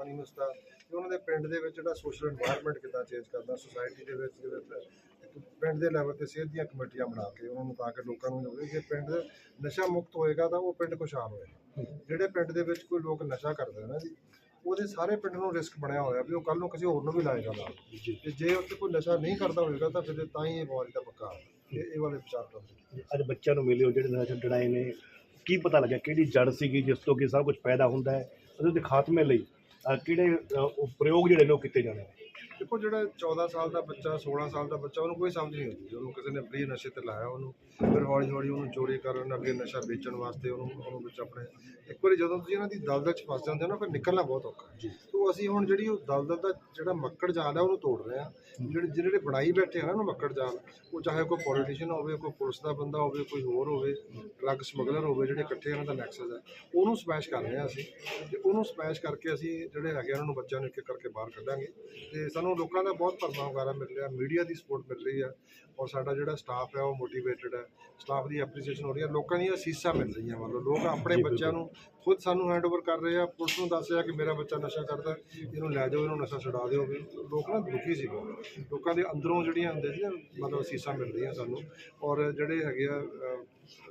ਬਾਗਬਾਨੀ ਮਿਸਟਾ ਕਿ ਉਹਨਾਂ ਦੇ ਪਿੰਡ ਦੇ ਵਿੱਚ ਜਿਹੜਾ ਸੋਸ਼ਲ এনवायरमेंट ਕਿਦਾਂ ਚੇਂਜ ਕਰਦਾ ਸੋਸਾਇਟੀ ਦੇ ਵਿੱਚ ਜਿਵੇਂ ਪਿੰਡ ਦੇ ਲੈਵਲ ਤੇ ਸਿਹਤ ਦੀਆਂ ਕਮੇਟੀਆਂ ਬਣਾ ਕੇ ਉਹਨਾਂ ਨੂੰ ਤਾਂ ਕਿ ਲੋਕਾਂ ਨੂੰ ਜੇ ਪਿੰਡ ਨਸ਼ਾ ਮੁਕਤ ਹੋਏਗਾ ਤਾਂ ਉਹ ਪਿੰਡ ਖੁਸ਼ਹਾਲ ਹੋਏਗਾ। ਜਿਹੜੇ ਪਿੰਡ ਦੇ ਵਿੱਚ ਕੋਈ ਲੋਕ ਨਸ਼ਾ ਕਰਦੇ ਨੇ ਜੀ ਉਹਦੇ ਸਾਰੇ ਪਿੰਡ ਨੂੰ ਰਿਸਕ ਬਣਿਆ ਹੋਇਆ ਵੀ ਉਹ ਕੱਲ ਨੂੰ ਕਿਸੇ ਹੋਰ ਨੂੰ ਵੀ ਲਾਏਗਾ ਨਾਲ। ਤੇ ਜੇ ਉੱਥੇ ਕੋਈ ਨਸ਼ਾ ਨਹੀਂ ਕਰਦਾ ਹੋਏਗਾ ਤਾਂ ਫਿਰ ਤਾਂ ਹੀ ਇਹ ਬਿਮਾਰੀ ਦਾ ਪੱਕਾ ਇਹ ਵਾਲੇ ਵਿਚਾਰ ਕਰਦੇ ਅੱਜ ਬੱਚਿਆਂ ਨੂੰ ਮਿਲੇ ਜਿਹੜੇ ਨਸ਼ਾ ਛੱਡਣ ਨੇ ਕੀ ਪਤਾ ਲੱਗਿਆ ਕਿਹੜੀ ਜੜ ਸੀਗੀ ਜਿਸ ਤੋਂ ਕਿ ਸਭ ਕੁਝ ਪੈਦਾ ਹੁੰਦਾ ਹੈ ਉਹਦੇ ਖਾਤਮੇ ਲਈ ਕਿਹੜੇ ਅਹ, ਉਹ ਪ੍ਰਯੋਗ ਜਿਹੜੇ ਨੇ ਉਹ ਕੀਤੇ ਜਾਣੇ ਨੇ? ਦੇਖੋ ਜਿਹੜਾ 14 ਸਾਲ ਦਾ ਬੱਚਾ 16 ਸਾਲ ਦਾ ਬੱਚਾ ਉਹਨੂੰ ਕੋਈ ਸਮਝ ਨਹੀਂ ਹੁੰਦੀ। ਉਹਨੂੰ ਕਿਸੇ ਨੇ ਫ੍ਰੀ ਨਸ਼ੇ ਤੇ ਲਾਇਆ ਉਹਨੂੰ ਫਿਰ ਹੌਲੀ ਹੌਲੀ ਉਹਨੂੰ ਚੋਰੀ ਕਰਨ ਅੱਗੇ ਨਸ਼ਾ ਵੇਚਣ ਵਾਸਤੇ ਉਹਨੂੰ ਉਹਨੂੰ ਵਿੱਚ ਆਪਣੇ ਇੱਕ ਵਾਰੀ ਜਦੋਂ ਤੁਸੀਂ ਇਹਨਾਂ ਦੀ ਦਲਦਲ ਚ ਫਸ ਜਾਂਦੇ ਹੋ ਨਾ ਫਿਰ ਨਿਕਲਣਾ ਬਹੁਤ ਔਖਾ ਤੋਂ ਅਸੀਂ ਹੁਣ ਜਿਹੜੀ ਉਹ ਦਲਦਲ ਦਾ ਜਿਹੜਾ ਮੱਕੜ ਜਾਲ ਹੈ ਉਹਨੂੰ ਤੋੜ ਰਹੇ ਆ ਜਿਹੜੇ ਜਿਹੜੇ ਬਣਾਈ ਬੈਠੇ ਆ ਨਾ ਉਹਨੂੰ ਮੱਕੜ ਜਾਲ ਉਹ ਚਾਹੇ ਕੋਈ ਪੋਲੀਟੀਸ਼ੀਅਨ ਹੋਵੇ ਕੋਈ ਪੁਲਿਸ ਦਾ ਬੰਦਾ ਹੋਵੇ ਕੋਈ ਹੋਰ ਹੋਵੇ ਡਰੱਗ ਸਮਗਲਰ ਹੋਵੇ ਜਿਹੜੇ ਇਕੱਠੇ ਉਹਨਾਂ ਦਾ ਨੈਕਸਸ ਹੈ ਉਹਨੂੰ ਸਮੈਸ਼ ਕਰ ਰਹੇ ਆ ਅਸੀਂ। ਤੇ ਉਹਨੂੰ ਸਮੈਸ਼ ਕਰਕੇ ਅਸੀਂ ਜਿਹੜੇ ਹੈਗੇ ਉਹਨਾਂ ਨੂੰ ਬੱਚਿਆਂ ਨੂੰ ਇੱਕ ਇੱਕ ਕਰਕੇ ਬਾਹਰ ਕੱਢਾਂਗੇ। ਤੇ ਸਾਨੂੰ ਲੋਕਾਂ ਦਾ ਬਹੁਤ ਭਰਮਾ ਹੁੰਗਾਰਾ ਮਿਲ ਰਿਹਾ ਮੀਡੀਆ ਦੀ ਸਪੋਰਟ ਮਿਲ ਰਹੀ ਹੈ ਔਰ ਸਾਡਾ ਜਿਹੜਾ ਸਟਾਫ ਹੈ ਉਹ ਮੋਟੀਵੇਟਡ ਹੈ ਸਟਾਫ ਦੀ ਐਪਰੀਸੀਏਸ਼ਨ ਹੋ ਰਹੀ ਹੈ ਲੋਕਾਂ ਦੀਆਂ ਅਸੀਸਾਂ ਮਿਲ ਰਹੀਆਂ ਮਤਲਬ ਲੋਕ ਆਪਣੇ ਬੱਚਿਆਂ ਨੂੰ ਖੁਦ ਸਾਨੂੰ ਹੈਂਡਓਵਰ ਕਰ ਰਹੇ ਆ ਪੁਲਿਸ ਨੂੰ ਦੱਸ ਰਿਹਾ ਕਿ ਮੇਰਾ ਬੱਚਾ ਨਸ਼ਾ ਕਰਦਾ ਇਹਨੂੰ ਲੈ ਜਾਓ ਇਹਨੂੰ ਨਸ਼ਾ ਛੁਡਾ ਦਿਓ ਵੀ ਲੋਕ ਨਾ ਦੁਖੀ ਸੀ ਲੋਕਾਂ ਦੇ ਅੰਦਰੋਂ ਜਿਹੜੀਆਂ ਹੁੰਦੇ ਸੀ ਨਾ ਮਤਲਬ ਅਸੀਸਾਂ ਮਿਲ ਰਹੀਆਂ ਸਾਨੂੰ ਔਰ ਜਿਹੜੇ ਹੈਗੇ ਆ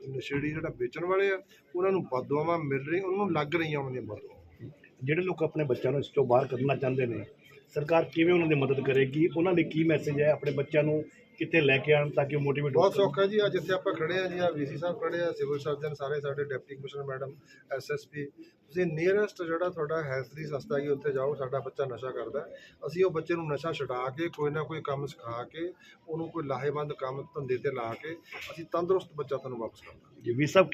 ਨਸ਼ੇੜੀ ਜਿਹੜਾ ਵੇਚਣ ਵਾਲੇ ਆ ਉਹਨਾਂ ਨੂੰ ਬਦਦੁਆਵਾਂ ਮਿਲ ਰਹੀ ਉਹਨਾਂ ਨੂੰ ਲੱਗ ਰਹੀਆਂ ਉਹਨਾਂ ਦੀਆਂ ਬਦਦੁਆਵਾਂ ਜਿਹੜੇ ਲੋਕ ਆਪਣੇ ਬੱਚਿਆਂ ਨੂੰ ਇਸ ਤੋਂ ਬਾਹਰ ਕੱਢਣਾ ਚਾਹੁੰਦੇ ਨੇ ਸਰਕਾਰ ਕਿਵੇਂ ਉਹਨਾਂ ਦੀ ਮਦਦ ਕਰੇਗੀ? ਉਹਨਾਂ ਲਈ ਕੀ ਮੈਸੇਜ ਹੈ ਆਪਣੇ ਬੱਚਿਆਂ ਨੂੰ ਕਿੱਥੇ ਲੈ ਕੇ ਆਉਣ ਤਾਂ ਕਿ ਉਹ ਮੋਟੀਵੇਟ ਬਹੁਤ ਸੌਖਾ ਜੀ ਅੱਜ ਇੱਥੇ ਆਪਾਂ ਖੜੇ ਆ ਜੀ ਆ ਵੀਸੀ ਸਾਹਿਬ ਖੜੇ ਆ ਸਿਵਲ ਸਰਜਨ ਸਾਰੇ ਸਾਡੇ ਡਿਪਟੀ ਕਮਿਸ਼ਨਰ ਮੈਡਮ ਐਸਐਸਪੀ ਤੁਸੀਂ ਨੀਅਰੈਸਟ ਜਿਹੜਾ ਤੁਹਾਡਾ ਹੈਲਥ ਦੀ ਸੰਸਥਾ ਹੈਗੀ ਉੱਥੇ ਜਾਓ ਸਾਡਾ ਬੱਚਾ ਨਸ਼ਾ ਕਰਦਾ ਹੈ। ਅਸੀਂ ਉਹ ਬੱਚੇ ਨੂੰ ਨਸ਼ਾ ਛਡਾ ਕੇ ਕੋਈ ਨਾ ਕੋਈ ਕੰਮ ਸਿਖਾ ਕੇ ਉਹਨੂੰ ਕੋਈ ਲਾਹੇਵੰਦ ਕੰਮ ਧੰਦੇ ਤੇ ਲਾ ਕੇ ਅਸੀਂ ਤੰਦਰੁਸਤ ਬੱਚਾ ਤੁਹਾਨੂੰ ਵਾਪਸ ਕਰਾਂਗੇ ਜੀ ਵੀ ਸਭ